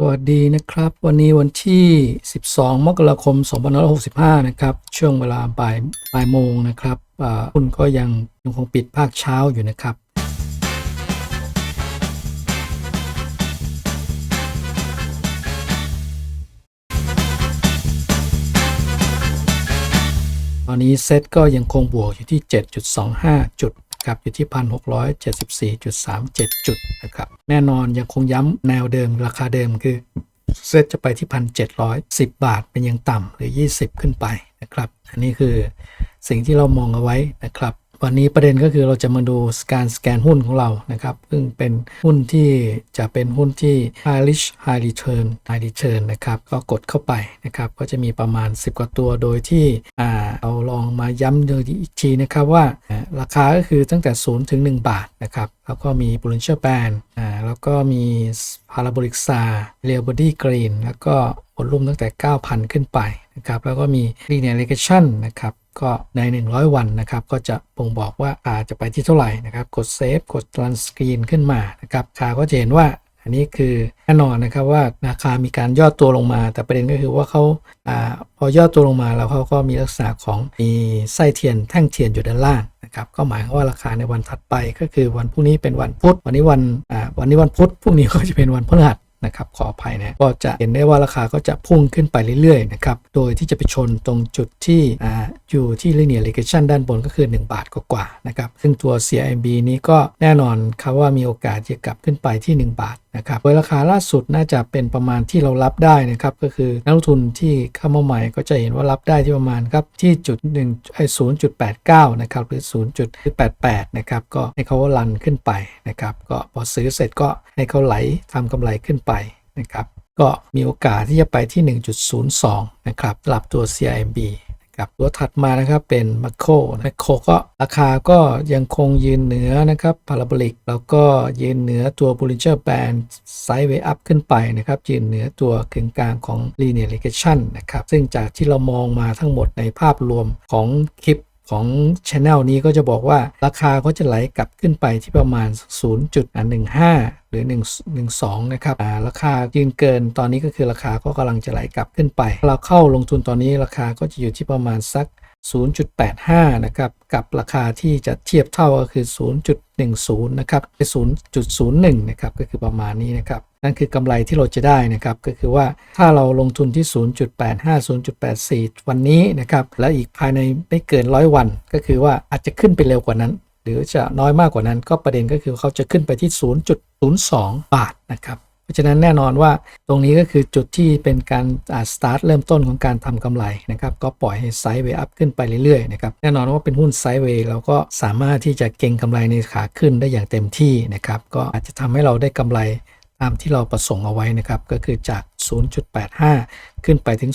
สวัสดีนะครับ วันนี้วันที่ 12 มกราคม 2565 นะครับ ช่วงเวลาบ่ายบ่ายโมงนะครับอ่าหุ้นก็ยังยังคงปิดภาคเช้าอยู่นะครับ ตอนนี้เซ็ตก็ยังคงบวกอยู่ที่ 7.25 จุด นะครับอยู่ที่ 1,674.37 จุดนะครับแน่นอนยังคงย้ำแนวเดิมราคาเดิมคือเซ็ตจะไปที่ 1,710 บาทเป็นยังต่ำหรือ 20 ขึ้นไปนะครับ อันนี้คือสิ่งที่เรามองเอาไว้นะครับ วันนี้ประเด็นก็คือเราจะมาดูการสแกนหุ้นของเรานะครับ ซึ่งเป็นหุ้นที่จะเป็นหุ้นที่ high risk high return high return นะครับ ก็กดเข้าไปนะครับ ก็จะมีประมาณ 10 กว่าตัวโดยที่เราลองมาย้ำดูอีกทีนะครับว่าอ่าราคาก็คือตั้งแต่ 0 ถึง 1 บาทนะครับ แล้วก็มี Bollinger Band อ่าแล้วก็มี Parabolic SAR Real Body Green แล้วก็วอลุ่มตั้งแต่ 9,000 ขึ้นไปนะครับ แล้วก็มี Linear Regression นะครับ ก็ใน 100 วันนะครับ ก็จะบ่งบอกว่าอาจะไปที่เท่าไหร่นะครับ กดเซฟกดรันสกรีนขึ้นมานะครับขาก็จะเห็นว่าอันนี้คือแน่นอนนะครับว่าราคามีการย่อตัวลงมา แต่ประเด็นก็คือว่าเขาอาพอย่อตัวลงมาแล้วเขาก็มีลักษณะของมีไส้เทียนแท่งเทียนอยู่ด้านล่างนะครับก็หมายความว่าราคาในวันถัดไปก็คือวันพรุ่งนี้เป็นวันพุธวันนี้วันอ่าวันนี้วันพุธพรุ่งนี้ก็จะเป็นวันพฤหัส นะครับขออภัยนะก็จะเห็นได้ว่าราคาก็จะพุ่งขึ้นไปเรื่อยๆนะครับโดยที่จะไปชนตรงจุดที่ออยู่ที่ linear regression ด้านบนก็คือ 1 บาทกว่าๆนะครับซึ่งตัว CIMB นี้ก็แน่นอนครับว่ามีโอกาสจะกลับขึ้นไปที่ 1 บาท นะครับโดยราคาล่าสุดน่าจะเป็นประมาณที่เรารับได้นะครับก็คือนักลงทุนที่เข้ามาใหม่ก็จะเห็นว่ารับได้ที่ประมาณครับที่จุด1ไอ้0.89นะครับหรือ0.88นะครับก็ให้เขาลันขึ้นไปนะครับก็พอซื้อเสร็จก็ให้เขาไหลทำกำไรขึ้นไปนะครับก็มีโอกาสที่จะไปที่ 1.02 นะครับสำหรับตัว CIMB กับตัวถัดมานะครับเป็นแมคโครแมคโครก็ราคาก็ยังคงยืนเหนือนะครับพาราโบลิกแล้วก็ยืนเหนือตัวบู l ิ n g e r Band Sideway Up ขึ้นไปนะครับยืนเหนือตัวกึ่งกลางของ Linear Regression นะครับซึ่งจากที่เรามองมาทั้งหมดในภาพรวมของคลิป ของ Channel นี้ก็จะบอกว่าราคาก็จะไหลกลับขึ้นไปที่ประมาณ 0.15 หรือ 1 12 นะครับาราคายืนเกินตอนนี้ก็คือราคาก็กำลังจะไหลกลับขึ้นไป เราเข้าลงทุนตอนนี้ราคาก็จะอยู่ที่ประมาณสัก 0.85 นะครับ กับราคาที่จะเทียบเท่าก็คือ 0.10 นะครับคือ0.01 นะครับ ก็คือประมาณนี้นะครับ นั่นคือกำไรที่เราจะได้นะครับ ก็คือว่าถ้าเราลงทุนที่ 0.85 0.84 วันนี้นะครับ แล้วอีกภายในไม่เกิน100วัน ก็คือว่าอาจจะขึ้นไปเร็วกว่านั้น หรือจะน้อยมากกว่านั้น ก็ประเด็นก็คือเขาจะขึ้นไปที่ 0.02 บาทนะครับ เพราะฉะนั้นแน่นอนว่าตรงนี้ก็คือจุดที่เป็นการสตาร์ทเริ่มต้นของการทำกำไรนะครับก็ปล่อยให้ไซด์เวย์อัพขึ้นไปเรื่อยๆนะครับแน่นอนว่าเป็นหุ้นไซด์เวย์เราก็สามารถที่จะเก็งกำไรในขาขึ้นได้อย่างเต็มที่นะครับก็อาจจะทำให้เราได้กำไร ตามที่เราประสงค์เอาไว้นะครับ ก็คือจาก 0.85 ขึ้นไปถึง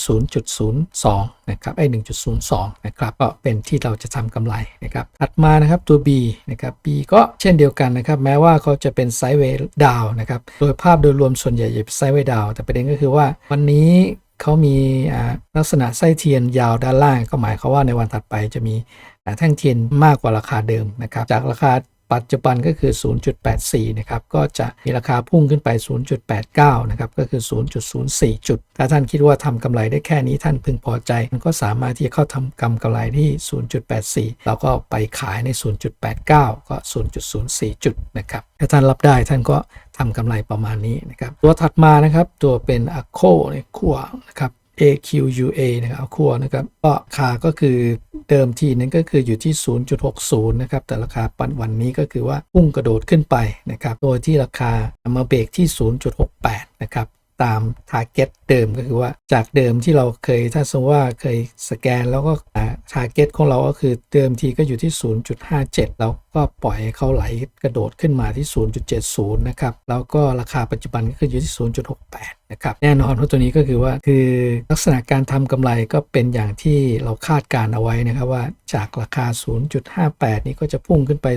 0.02 นะครับไอ้1.02 นะครับก็เป็นที่เราจะทำกำไรนะครับถัดมานะครับตัว B นะครับ B ก็เช่นเดียวกันนะครับ แม้ว่าเขาจะเป็นไซด์เวย์ดาวนะครับ โดยภาพโดยรวมส่วนใหญ่จะเป็นไซด์เวย์ดาวแต่ประเด็นก็คือว่าวันนี้เขามีอ่าลักษณะไส้เทียนยาวด้านล่าง ก็หมายความว่าในวันถัดไปจะมีแท่งเทียนมากกว่าราคาเดิมนะครับ จากราคา ปัจจุบันก็คือ 0.84 นะครับ ก็จะมีราคาพุ่งขึ้นไป 0.89 นะครับ ก็คือ 0.04 จุด ถ้าท่านคิดว่าทำกำไรได้แค่นี้ท่านพึงพอใจ มันก็สามารถที่จะเข้าทำกำกำไรที่ 0.84 แล้วก็ไปขายใน 0.89 ก็ 0.04 จุดนะครับ ถ้าท่านรับได้ท่านก็ทำกำไรประมาณนี้นะครับ ตัวถัดมานะครับ ตัวเป็น a c o ในขั้วนะครับ AQUA นะครับขั้วนะครับก็ราคาก็คือเดิมทีนั้นก็คืออยู่ที่ 0.60 นะครับ แต่ราคาปันวันนี้ก็คือว่าพุ่งกระโดดขึ้นไปนะครับ โดยที่ราคามาเบรกที่ 0.68 นะครับ ตาม Target เดิมก็คือว่าจากเดิมที่เราเคยถ้าสมมติว่าเคยสแกนแล้วก็อ่า Target ของเราก็คือเดิมทีก็อยู่ที่ 0.57 แล้วก็ปล่อยให้เขาไหลกระโดดขึ้นมาที่ 0.70 นะครับ แล้วก็ราคาปัจจุบันก็คืออยู่ที่ 0.68 นะครับแน่นอนว่าตัวนี้ก็คือว่าคือลักษณะการทำกำไรก็เป็นอย่างที่เราคาดการเอาไว้นะครับว่าจากราคา 0.58 นี้ก็จะพุ่งขึ้นไป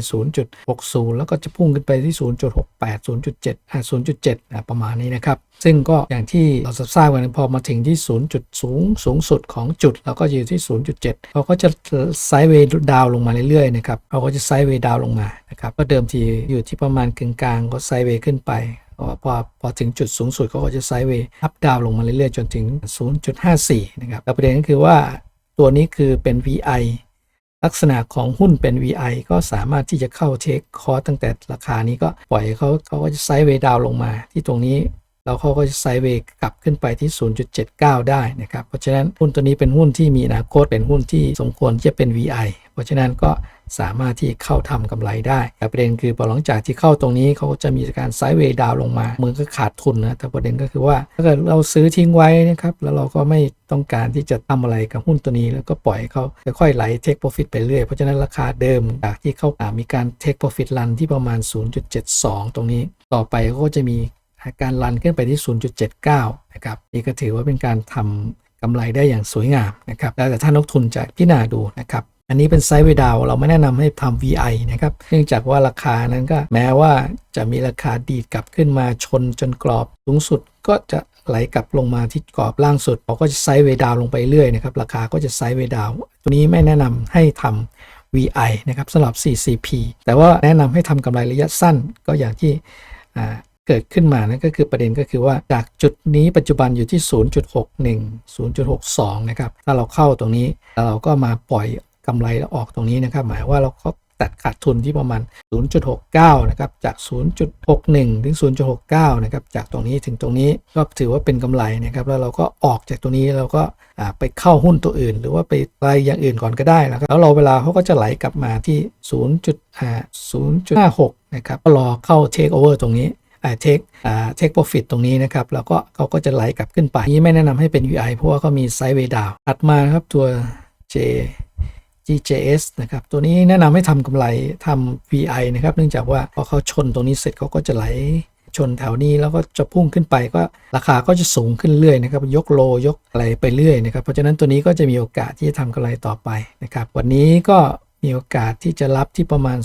0.60 แล้วก็จะพุ่งขึ้นไปที่ 0.68 0.7อ่า0.7 ประมาณนี้นะครับ ซึ่งก็อย่างที่เราทราบกันพอมาถึงที่ 0 จุดสูงสูงสุดของจุดเราก็อยู่ที่ 0.7เขาก็จะไซด์เวย์ดาวลงมาเรื่อยๆนะครับเขาก็จะไซด์เวย์ดาวลงมานะครับก็เดิมทีอยู่ที่ประมาณกึ่งกลางก็ไซด์เวย์ขึ้นไป พอพอพอถึงจุดสูงสุดเขาก็จะไซด์เวย์อัพดาวลงมาเรื่อยๆ จนถึง 0.54 นะครับแต่ประเด็นก็คือว่าตัวนี้คือเป็น VI ลักษณะของหุ้นเป็น VI ก็สามารถที่จะเข้าเทคคอร์ตั้งแต่ราคานี้ก็ปล่อยเขาเขาก็จะไซด์เวย์ดาวลงมาที่ตรงนี้ แล้วเขาก็จะไซด์เวย์กลับขึ้นไปที่ 0.79 ได้นะครับ เพราะฉะนั้นหุ้นตัวนี้เป็นหุ้นที่มีอนาคตเป็นหุ้นที่สมควรจะเป็น VI เพราะฉะนั้นก็สามารถที่เข้าทำกำไรได้ แต่ประเด็นคือพอหลังจากที่เข้าตรงนี้เขาก็จะมีการไซด์เวย์ดาวลงมาเมือก็ขาดทุนนะ แต่ประเด็นก็คือว่าถ้าเกิดเราซื้อทิ้งไว้นะครับ แล้วเราก็ไม่ต้องการที่จะทำอะไรกับหุ้นตัวนี้ แล้วก็ปล่อยเขาค่อยๆไหลเทคโปรฟิตไปเรื่อย เพราะฉะนั้นราคาเดิมจากที่เขาามีการเทคโปรฟิตรันที่ประมาณ 0.72 ตรงนี้ ต่อไปก็จะมี การรันขึ้นไปที่ 0.79 นะครับนี่ก็ถือว่าเป็นการทำกำไรได้อย่างสวยงามนะครับแล้วแต่ท่านนักทุนจะพิจารณาดูนะครับอันนี้เป็นไซด์เวย์ดาวเราไม่แนะนำให้ทำ VI นะครับ เนื่องจากว่าราคานั้นก็แม้ว่าจะมีราคาดีดกลับขึ้นมาชนจนกรอบสูงสุดก็จะไหลกลับลงมาที่กรอบล่างสุดเขาก็จะไซด์เวย์ดาวลงไปเรื่อยนะครับ ราคาก็จะไซด์เวย์ดาวตัวนี้ไม่แนะนำให้ทำ VI นะครับสำหรับ CCP แต่ว่าแนะนำให้ทำกำไรระยะสั้นก็อย่างที่ เกิดขึ้นมานั่นก็คือประเด็นก็คือว่าจากจุดนี้ปัจจุบันอยู่ที่ 0.61 0.62 นะครับ ถ้าเราเข้าตรงนี้แล้วเราก็มาปล่อยกำไรแล้วออกตรงนี้นะครับ หมายว่าเราก็ตัดขาดทุนที่ประมาณ 0.69 นะครับ จาก 0.61 ถึง 0.69 นะครับ จากตรงนี้ถึงตรงนี้ก็ถือว่าเป็นกำไรนะครับ แล้วเราก็ออกจากตรงนี้เราก็ไปเข้าหุ้นตัวอื่น หรือว่าไปอะไรอย่างอื่นก่อนก็ได้นะครับ แล้วเราเวลาเขาก็จะไหลกลับมาที่ 0.56 นะครับ ก็รอเข้าเทคโอเวอร์ตรงนี้ เทคเทคโปรฟิตตรงนี้นะครับแล้วก็เขาก็จะไหลกลับขึ้นไป นี้ไม่แนะนำให้เป็น VI เพราะว่าเขามีไซด์เวดาวถัดมาครับตัว J GJS นะครับ ตัวนี้แนะนำให้ทำกำไรทำ VI นะครับ เนื่องจากว่าพอเขาชนตรงนี้เสร็จเขาก็จะไหลชนแถวนี้แล้วก็จะพุ่งขึ้นไปก็ราคาก็จะสูงขึ้นเรื่อยนะครับ ยกโลยกอะไรไปเรื่อยนะครับ เพราะฉะนั้นตัวนี้ก็จะมีโอกาสที่จะทำกำไรต่อไปนะครับ วันนี้ก็ มีโอกาสที่จะรับที่ประมาณ0.0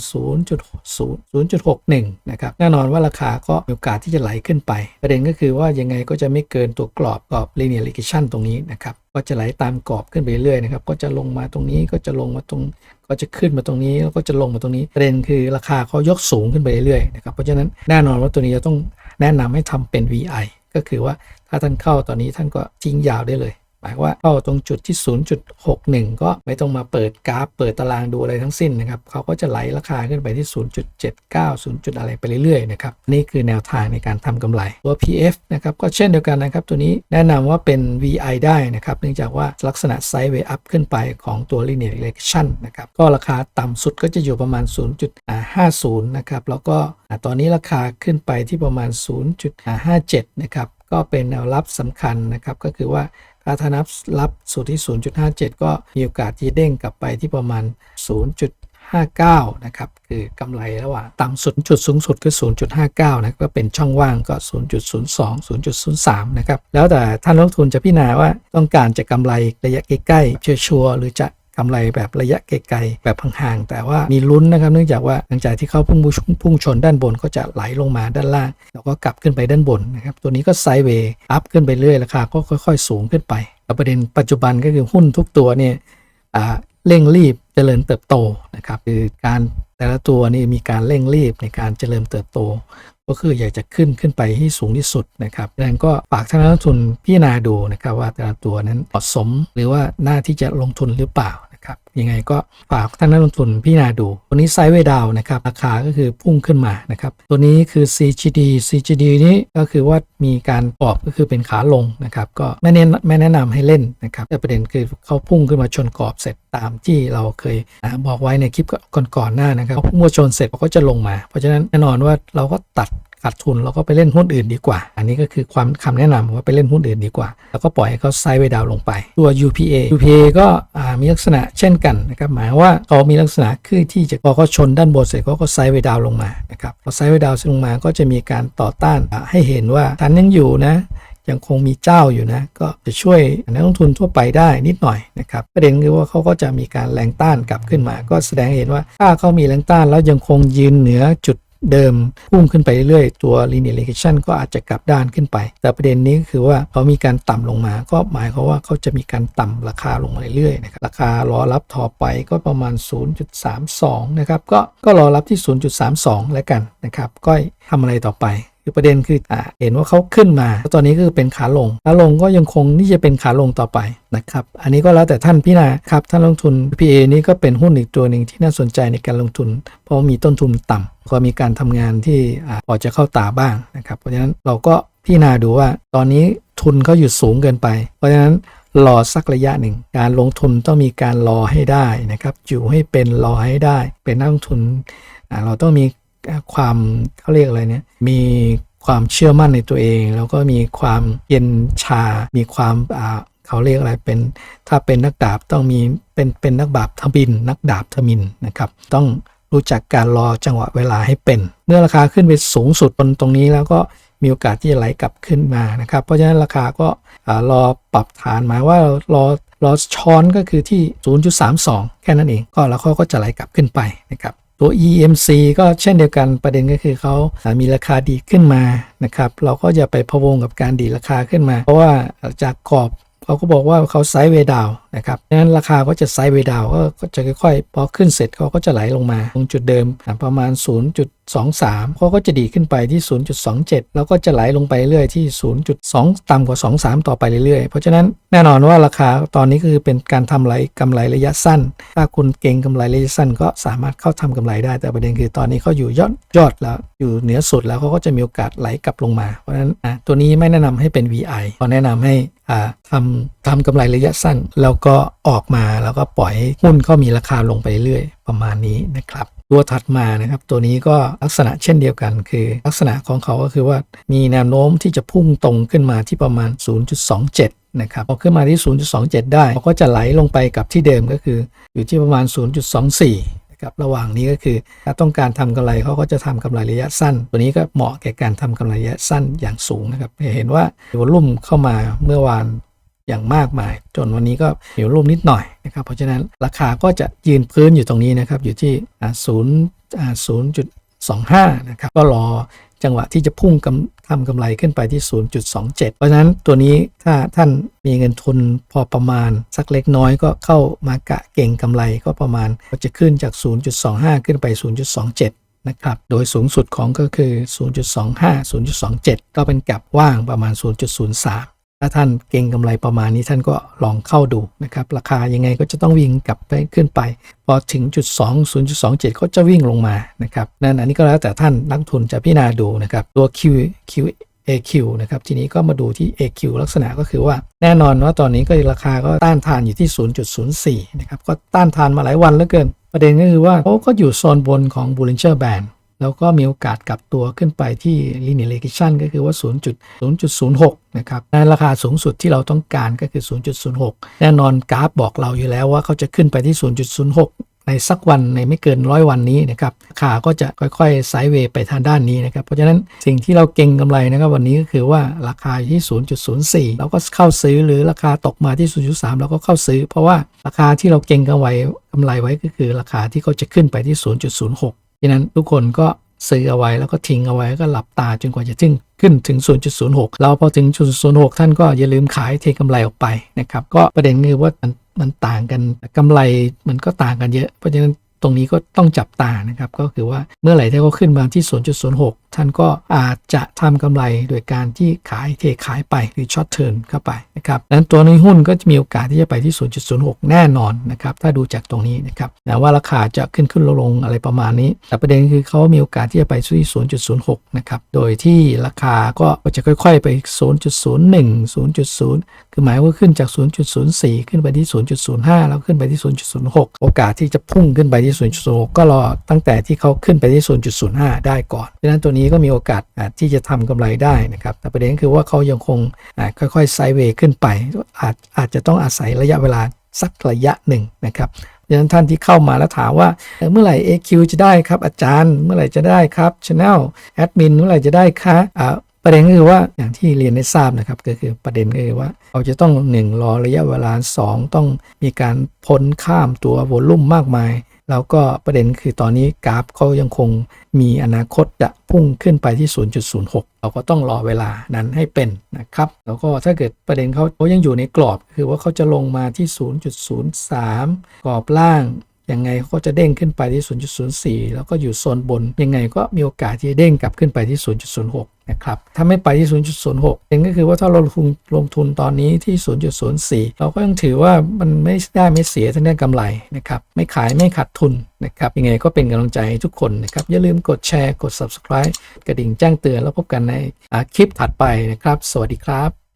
0.61 นะครับ แน่นอนว่าราคาก็มีโอกาสที่จะไหลขึ้นไป ประเด็นก็คือว่ายังไงก็จะไม่เกินตัวกรอบกรอบ linear regression ตรงนี้นะครับ ก็จะไหลตามกรอบขึ้นไปเรื่อยนะครับ ก็จะลงมาตรงนี้ ก็จะลงมาตรง ก็จะขึ้นมาตรงนี้ แล้วก็จะลงมาตรงนี้ ประเด็นคือราคาเขายกสูงขึ้นไปเรื่อยๆนะครับ เพราะฉะนั้นแน่นอนว่าตัวนี้จะต้องแนะนำให้ทำเป็น VI ก็คือว่าถ้าท่านเข้าตอนนี้ท่านก็ทิ้งยาวได้เลย หมายว่าเข้าตรงจุดที่ 0.61 ก็ไม่ต้องมาเปิดกราฟ เปิดตารางดูอะไรทั้งสิ้นนะครับเขาก็จะไหลราคาขึ้นไปที่ 0.79 0 จุดอะไรไปเรื่อยๆนะครับนี่คือแนวทางในการทำกำไรตัว PF นะครับก็เช่นเดียวกันนะครับ ตัวนี้แนะนำว่าเป็น VI ได้นะครับเนื่องจากว่าลักษณะไซด์เวย์อัพขึ้นไปของตัว linear regression นะครับก็ราคาต่ำสุดก็จะอยู่ประมาณ 0.50 นะครับแล้วก็ตอนนี้ราคาขึ้นไปที่ประมาณ 0.57 นะครับก็เป็นแนวรับสำคัญนะครับก็คือว่า ถ้านับรับสูตรที่ 0.57 ก็มีโอกาสที่เด้งกลับไปที่ประมาณ 0.59 นะครับ คือกำไรระหว่างต่ำสุดจุดสูงสุดคือ 0.59 นะก็เป็นช่องว่างก็ 0.02 0.03 นะครับ แล้วแต่ท่านลงทุนจะพิจารณาว่าต้องการจะกำไรระยะใกล้ๆชัวร์ๆหรือจะ กำไรแบบระยะไกลๆแบบห่างๆแต่ว่ามีลุ้นนะครับเนื่องจากว่าหลังจากที่เขาพุ่งพุ่งชนด้านบนก็จะไหลลงมาด้านล่าง แล้วก็กลับขึ้นไปด้านบนนะครับตัวนี้ก็ไซด์เวย์อัพขึ้นไปเรื่อยราคาก็ค่อย ๆ สูงขึ้นไปแล้วประเด็นปัจจุบันก็คือหุ้นทุกตัวเนี่ยเร่งรีบเจริญเติบโตนะครับคือการแต่ละตัวนี่มีการเร่งรีบในการเจริญเติบโต ก็คืออยากจะขึ้นขึ้นไปที่สูงที่สุดนะครับดังนั้นก็ฝากท่านนักลงทุนพิจารณาดูนะครับว่าแต่ละตัวนั้นเหมาะสมหรือว่าน่าที่จะลงทุนหรือเปล่า นะครับยังไงก็ฝากท่านนักลงทุนพิจารณาดู ตัวนี้ไซด์เวดาวนะครับราคาก็คือพุ่งขึ้นมานะครับตัวนี้คือ CGD CGD นี้ก็คือว่ามีการปรับก็คือเป็นขาลงนะครับก็ไม่แนะไม่แนะนำให้เล่นนะครับแต่ประเด็นคือเขาพุ่งขึ้นมาชนกรอบเสร็จตามที่เราเคยบอกไว้ในคลิปก่อนๆหน้านะครับพุ่งมาชนเสร็จเขาก็จะลงมา เพราะฉะนั้นแน่นอนว่าเราก็ตัด ขาดทุนแล้วก็ไปเล่นหุ้นอื่นดีกว่า อันนี้ก็คือความคำแนะนำว่าไปเล่นหุ้นอื่นดีกว่า แล้วก็ปล่อยให้เขาไซด์เวดาวลงไป ตัว UPA UPA ก็มีลักษณะเช่นกันนะครับหมายว่าเขามีลักษณะคือที่จะพอเขาชนด้านบนเสร็จเขาก็ไซด์เวดาวลงมานะครับพอไซด์เวดาวลงมาก็จะมีการต่อต้านให้เห็นว่าทันยังอยู่นะยังคงมีเจ้าอยู่นะ ก็จะช่วยนักลงทุนทั่วไปได้นิดหน่อยนะครับประเด็นคือว่าเขาก็จะมีการแรงต้านกลับขึ้นมา ก็แสดงเห็นว่าถ้าเขามีแรงต้านแล้วยังคงยืนเหนือจุด เดิมพุ่งขึ้นไปเรื่อยๆ ตัว linear regression ก็อาจจะกลับด้านขึ้นไป แต่ประเด็นนี้คือว่าเขามีการต่ำลงมา ก็หมายความว่าเขาจะมีการต่ำราคาลงมาเรื่อยๆนะครับราคารอรับต่อไปก็ประมาณ 0.32 นะครับ ก็ก็รอรับที่ 0.32 แล้วกันนะครับ ก็ทำอะไรต่อไป คือประเด็นคืออ่าเห็นว่าเขาขึ้นมาแล้วตอนนี้ก็คือเป็นขาลงขาลงก็ยังคงที่จะเป็นขาลงต่อไปนะครับ อันนี้ก็แล้วแต่ท่านพิจารณาครับท่านลงทุน PA นี่ก็เป็นหุ้นอีกตัวหนึ่งที่น่าสนใจในการลงทุน เพราะว่ามีต้นทุนต่ำก็มีการทำงานที่อาพอจะเข้าตาบ้างนะครับ เพราะฉะนั้นเราก็พิจารณาดูว่าตอนนี้ทุนเขาอยู่สูงเกินไป เพราะฉะนั้นรอสักระยะหนึ่ง การลงทุนต้องมีการรอให้ได้นะครับอยู่ให้เป็นรอให้ได้ เป็นนักลงทุนเราต้องมี ความเขาเรียกอะไรเนี่ยมีความเชื่อมั่นในตัวเอง แล้วก็มีความเย็นชา มีความอ่าเขาเรียกอะไรเป็น ถ้าเป็นนักดาบต้องมีเป็นเป็นนักบาบทบิน นักดาบทมินนะครับ ต้องรู้จักการรอจังหวะเวลาให้เป็น เมื่อราคาขึ้นไปสูงสุดบนตรงนี้แล้วก็มีโอกาสที่จะไหลกลับขึ้นมานะครับ เพราะฉะนั้นราคาก็อารอปรับฐานหมายว่ารอรอช้อนก็คือที่ 0.32 แค่นั้นเอง ก็แล้วเขาก็จะไหลกลับขึ้นไปนะครับ ตัว EMC ก็เช่นเดียวกันประเด็นก็คือเขามีราคาดีขึ้นมานะครับ เราก็จะไปพะวงกับการดีราคาขึ้นมา เพราะว่าจากกรอบ เขาก็บอกว่าเขาไซด์เวดาวนะครับดังนั้นราคาก็จะไซด์เวดาวก็จะค่อยๆ พอขึ้นเสร็จเขาก็จะไหลลงมาตรงจุดเดิมประมาณ 0.23เขาก็จะดีขึ้นไปที่ 0.27 แล้วก็จะไหลลงไปเรื่อยที่ 0.2 ต่ำกว่า 23 ต่อไปเรื่อยๆ เพราะฉะนั้นแน่นอนว่าราคาตอนนี้คือเป็นการทำไรกำไรระยะสั้น ถ้าคุณเก่งกำไรระยะสั้น ก็สามารถเข้าทำกำไรได้แต่ประเด็นคือตอนนี้เขาอยู่ยอดยอดแล้วอยู่เหนือสุดแล้วเขาก็จะมีโอกาสไหลกลับลงมา เพราะฉะนั้นอะตัวนี้ไม่แนะนำให้เป็น VI ขอแนะนำให้ ทำทำกำไรระยะสั้น แล้วก็ออกมาแล้วก็ปล่อยห้หุ้นก็มีราคาลงไปเรื่อยประมาณนี้นะครับ ตัวถัดมานะครับตัวนี้ก็ลักษณะเช่นเดียวกัน คือลักษณะของเขาก็คือว่ามีแนวโน้มที่จะพุ่งตรงขึ้นมาที่ประมาณ 0.27นะครับพอขึ้นมาที่ 0.27 ได้เขาก็จะไหลลงไปกับที่เดิมก็คืออยู่ที่ประมาณ 0.24 นะครับระหว่างนี้ก็คือถ้าต้องการทำกำไรเขาก็จะทำกำไรระยะสั้น ตัวนี้ก็เหมาะแก่การทำกำไรระยะสั้นอย่างสูงนะครับเห็นว่าวลุ่มเข้ามาเมื่อวานอย่างมากมาย จนวันนี้ก็มีวลุ่มนิดหน่อยนะครับเพราะฉะนั้นราคาก็จะยืนพื้นอยู่ตรงนี้นะครับอยู่ที่ศูนย์ศูนย์จุดสองห้านะครับก็รอจังหวะที่จะพุ่งกำ ทำกำไรขึ้นไปที่ 0.27 เพราะฉะนั้นตัวนี้ถ้าท่านมีเงินทุนพอประมาณ สักเล็กน้อยก็เข้ามากะเก่งกำไรก็ประมาณก็จะขึ้นจาก 0.25 ขึ้นไป 0.27 นะครับ โดยสูงสุดของก็คือ 0.25 0.27 ก็เป็นกลบว่างประมาณ 0.03 ถ้าท่านเก่งกำไรประมาณนี้ท่านก็ลองเข้าดูนะครับ ราคายังไงก็จะต้องวิ่งกลับไปขึ้นไป พอถึงจุด2 0.27 ก็จะวิ่งลงมานะครับนั่นอันนี้ก็แล้วแต่ท่านนักทุนจะพิจารณาดูนะครับ ตัว Q Q AQ นะครับทีนี้ก็มาดูที่ AQ ลักษณะก็คือว่าแน่นอนว่าตอนนี้ก็ราคาก็ต้านทานอยู่ที่ 0.04 นะครับก็ต้านทานมาหลายวันแล้วเกิน ประเด็นก็คือว่าเขาก็อยู่โซนบนของ Bollinger Band แล้วก็มีโอกาสกลับตัวขึ้นไปที่ linear regression ก็คือว่า 0.0.06 นะครับในราคาสูงสุดที่เราต้องการก็คือ 0.06 แน่นอนกราฟบอกเราอยู่แล้วว่าเขาจะขึ้นไปที่ 0.06 ในสักวันในไม่เกินร้อยวันนี้นะครับราคาก็จะค่อยๆไซด์เวย์ไปทางด้านนี้นะครับ เพราะฉะนั้นสิ่งที่เราเก่งกำไรนะครับวันนี้ก็คือว่าราคาอยู่ที่ 0.04 เราก็เข้าซื้อหรือราคาตกมาที่ 0.3 เราก็เข้าซื้อ เพราะว่าราคาที่เราเก่งกำไรกำไรไว้ก็คือราคาที่เขาจะขึ้นไปที่ 0.06 ดังนั้นทุกคนก็ซื้อเอาไว้แล้วก็ทิ้งเอาไว้ก็หลับตาจนกว่าจะถึงขึ้นถึง 0.06 เราพอถึง 0.06 ท่านก็อย่าลืมขายเทกำไรออกไปนะครับ ก็ประเด็นคือว่ามันมันต่างกันกำไรมันก็ต่างกันเยอะ เพราะฉะนั้น ตรงนี้ก็ต้องจับตานะครับ ก็คือว่าเมื่อไหร่ที่เขาขึ้นมาที่ 0.06 ท่านก็อาจจะทำกำไรโดยการที่ขายเทขายไปหรือช็อตเทิร์นเข้าไปนะครับดังนั้นตัวในหุ้นก็จะมีโอกาสที่จะไปที่ 0.06 แน่นอนนะครับ ถ้าดูจากตรงนี้นะครับแต่ว่าราคาจะขึ้นขึ้นลงลงอะไรประมาณนี้ แต่ประเด็นคือเขามีโอกาสที่จะไปที่ 0.06 นะครับ โดยที่ราคาก็จะค่อย ๆ ไป 0.01 0.0 คือหมายว่าขึ้นจาก 0.04 ขึ้นไปที่ 0.05 แล้วขึ้นไปที่ 0.06 โอกาสที่จะพุ่งขึ้นไปที่ 0.06 ก็รอตั้งแต่ที่เขาขึ้นไปที่ 0.05 ได้ก่อนดังนั้นตัวนี้ก็มีโอกาสที่จะทำกำไรได้นะครับ แต่ประเด็นคือว่าเขายังคงค่อยๆไซด์เวย์ขึ้นไป อาจอาจจะต้องอาศัยระยะเวลาสักระยะหนึ่งนะครับดังนั้นท่านที่เข้ามาแล้วถามว่าเมื่อไหร่ AQ จะได้ครับอาจารย์ เมื่อไหร่จะได้ครับ Channel แอดมินเมื่อไหร่จะได้คะอ่า ประเด็นก็คือว่าอย่างที่เรียนได้ทราบนะครับก็คือประเด็นก็คือว่าเราจะต้อง 1 รอระยะเวลา 2 ต้องมีการพ้นข้ามตัวโวลุ่มมากมาย แล้วก็ประเด็นคือตอนนี้กราฟเขายังคงมีอนาคตจะพุ่งขึ้นไปที่ 0.06 เราก็ต้องรอเวลานั้นให้เป็นนะครับ แล้วก็ถ้าเกิดประเด็นเขาเขายังอยู่ในกรอบ คือว่าเขาจะลงมาที่ 0.03 กรอบล่าง ยังไงก็จะเด้งขึ้นไปที่ 0.04 แล้วก็อยู่โซนบน ยังไงก็มีโอกาสที่จะเด้งกลับขึ้นไปที่ 0.06 นะครับ ถ้าไม่ไปที่ 0.06เองก็คือว่าถ้าเราลงทุนลงทุนตอนนี้ที่ 0.04 เราก็ยังถือว่ามันไม่ได้ไม่เสียทั้งด้านกำไรนะครับ ไม่ขายไม่ขาดทุนนะครับ ยังไงก็เป็นกำลังใจให้ทุกคนนะครับ อย่าลืมกดแชร์ กด subscribe กระดิ่งแจ้งเตือนแล้วพบกันในคลิปถัดไปนะครับ สวัสดีครับ